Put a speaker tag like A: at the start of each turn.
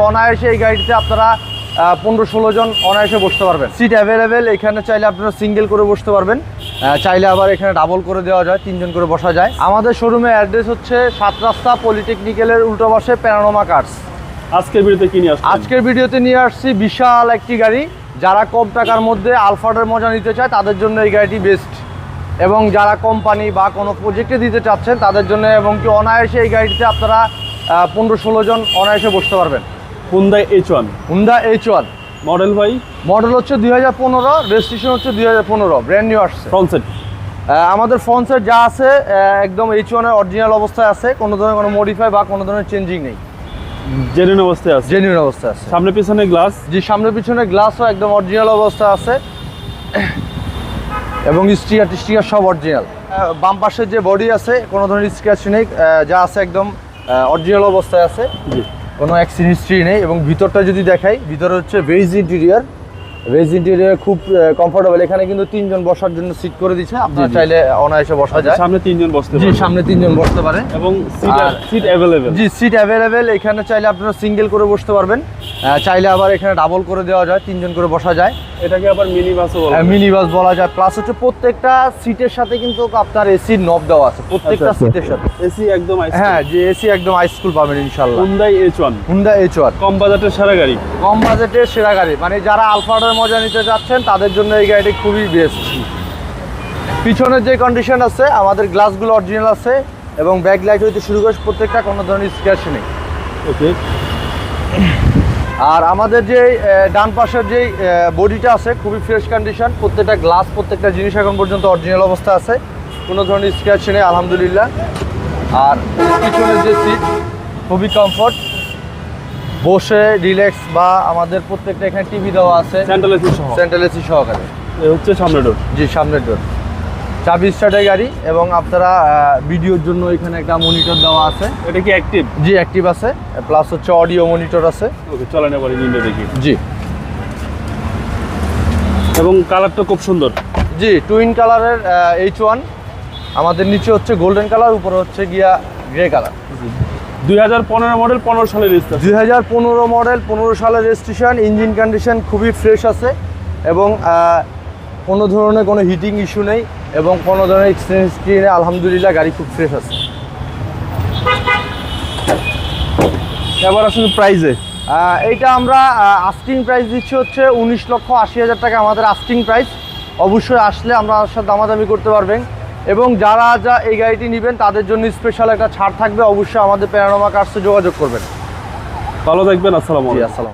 A: অনায়াসে এই গাড়িতে আপনারা পনেরো ষোলো জন অনায়াসে বসতে পারবেন। সিট অ্যাভেলেবেল এখানে চাইলে আপনারা সিঙ্গেল করে বসতে পারবেন। চাইলে আবার এখানে ডাবল করে দেওয়া যায় তিনজন করে বসা যায়। আমাদের শোরুমে অ্যাড্রেস হচ্ছে সাত রাস্তা পলিটেকনিক্যালের উল্টো পাশে প্যারানোমা কার্স
B: আজকের ভিডিওতে কি নিয়ে
A: আজকের ভিডিওতে নিয়ে আসছি বিশাল একটি গাড়ি। যারা কম টাকার মধ্যে আলফাডের মজা নিতে চায় তাদের জন্য এই গাড়িটি বেস্ট এবং যারা কোম্পানি বা কোনো প্রজেক্টে দিতে চাচ্ছেন তাদের জন্য এবং কি অনায়াসে এই গাড়িতে আপনারা পনেরো ষোলো জন অনায়াসে বসতে পারবেন।
B: Hyundai H one
A: Honda H one
B: model ভাই?
A: মডেল হচ্ছে দুই হাজার পনেরো রেজিস্ট্রেশন হচ্ছে দুই হাজার পনেরো ব্র্যান্ড নিউ আসছে।
B: ফ্রন্ট
A: আমাদের ফোনসের যা আছে একদম এইচ ওয়ানের অরিজিনাল অবস্থায় আছে কোনো ধরনের কোনো মডিফাই বা কোনো ধরনের চেঞ্জিং নেই।
B: জেনুইন অবস্থায় আছে।
A: জেনুইন অবস্থায় আছে।
B: সামনে পিছনে গ্লাস
A: যে সামনে পিছনে গ্লাসও একদম অরিজিনাল অবস্থায় আছে। এবং স্টিকার টিস্টিকার সব অরিজিনাল বাম পাশের যে বডি আছে কোনো ধরনের স্ক্র্যাচ নেই যা আছে একদম অরিজিনাল অবস্থায় আছে।
B: জি।
A: কোনো অ্যাক্সিডেন্ট হিস্ট্রি নেই এবং ভিতরটা যদি দেখাই ভিতরে হচ্ছে ভেজ ইন্টেরিয়ার ইন্টেরিয়ার খুব কমফোর্টেবল এখানে কিন্তু তিনজন বসার জন্য সিট করে দিচ্ছে আপনারা চাইলে অনায়াসে বসা যায়।
B: সামনে তিনজন বসতে
A: জি সামনে তিনজন বসতে পারে।
B: এবং সিট অ্যাভেলেবেল
A: জি সিট অ্যাভেলেবেল এখানে চাইলে আপনারা সিঙ্গেল করে বসতে পারবেন। চাইলে আবার এখানে ডাবল করে দেওয়া যায় তিনজন করে বসা যায়।
B: এটাকে আবার মিনি বাসও বলা।
A: মিনি বাস বলা যায়। প্লাস হচ্ছে প্রত্যেকটা সিটের সাথে কিন্তু আপনার এসির নব দেওয়া আছে। প্রত্যেকটা
B: আচ্ছা, আচ্ছা।
A: সিটের সাথে।
B: এসি একদম
A: হ্যাঁ যে এসি একদম হাইস্কুল পাবেন ইনশাল্লাহ
B: Hyundai H one
A: Honda H one
B: কম বাজেটের সারা গাড়ি।
A: কম বাজেটের সেরা গাড়ি। মানে যারা আলফাডের মজা নিতে যাচ্ছেন তাদের জন্য এই গাড়িটি খুবই বেস্ট পিছনের যে কন্ডিশন আছে আমাদের গ্লাসগুলো অরিজিনাল আছে এবং ব্যাক লাইট হইতে শুরু করে প্রত্যেকটা কোনো ধরনের স্ক্র্যাচ নেই।
B: ওকে
A: আর আমাদের যে ডান পাশের যে বডিটা আছে খুবই ফ্রেশ কন্ডিশন প্রত্যেকটা গ্লাস প্রত্যেকটা জিনিস এখন পর্যন্ত অরিজিনাল অবস্থা আছে। কোনো ধরনের স্ক্র্যাচ নেই আলহামদুলিল্লাহ। আর পিছনের যে সিট খুবই কমফর্ট বসে রিল্যাক্স বা আমাদের প্রত্যেকটা এখানে টিভি দেওয়া আছে।
B: সেন্ট্রাল এসি সহ।
A: সেন্ট্রাল এসি সহকারে।
B: এ হচ্ছে সামনের ডোর
A: জি সামনের ডোর চাবি স্টার্টের গাড়ি এবং আপনারা ভিডিওর জন্য এখানে একটা মনিটর দেওয়া আছে।
B: এটা কি অ্যাক্টিভ
A: জি অ্যাক্টিভ আছে। প্লাস হচ্ছে অডিও মনিটর আছে।
B: ওকে চলেন এবার ইঞ্জিনটা দেখি।
A: জি।
B: এবং কালারটা খুব সুন্দর।
A: জি টুইন কালারের এইচ ওয়ান আমাদের নিচে হচ্ছে গোল্ডেন কালার উপরে হচ্ছে গিয়া গ্রে কালার
B: দুই হাজার পনেরো মডেল পনেরো সালের রেজিস্টার
A: দুই মডেল পনেরো সালের রেজিস্ট্রেশন ইঞ্জিন কন্ডিশন খুবই ফ্রেশ আছে এবং কোনো ধরনের কোনো হিটিং ইস্যু নেই এবং কোনো ধরনের এক্সচেঞ্জ স্ক্রিনে আলহামদুলিল্লাহ গাড়ি খুব ফ্রেশ আছে।
B: এবার আসলে প্রাইজে
A: এইটা আমরা আস্কিং প্রাইস দিচ্ছি হচ্ছে উনিশ লক্ষ আশি হাজার টাকা আমাদের আস্কিং প্রাইস অবশ্যই আসলে আমরা আমার সাথে দামাদামি করতে পারবেন। এবং যারা যা এই গাড়িটি নেবেন তাদের জন্য স্পেশাল একটা ছাড় থাকবে। অবশ্যই আমাদের প্যারানোমা কার্সে যোগাযোগ করবেন।
B: ভালো থাকবেন আসসালাম
A: আসসালাম।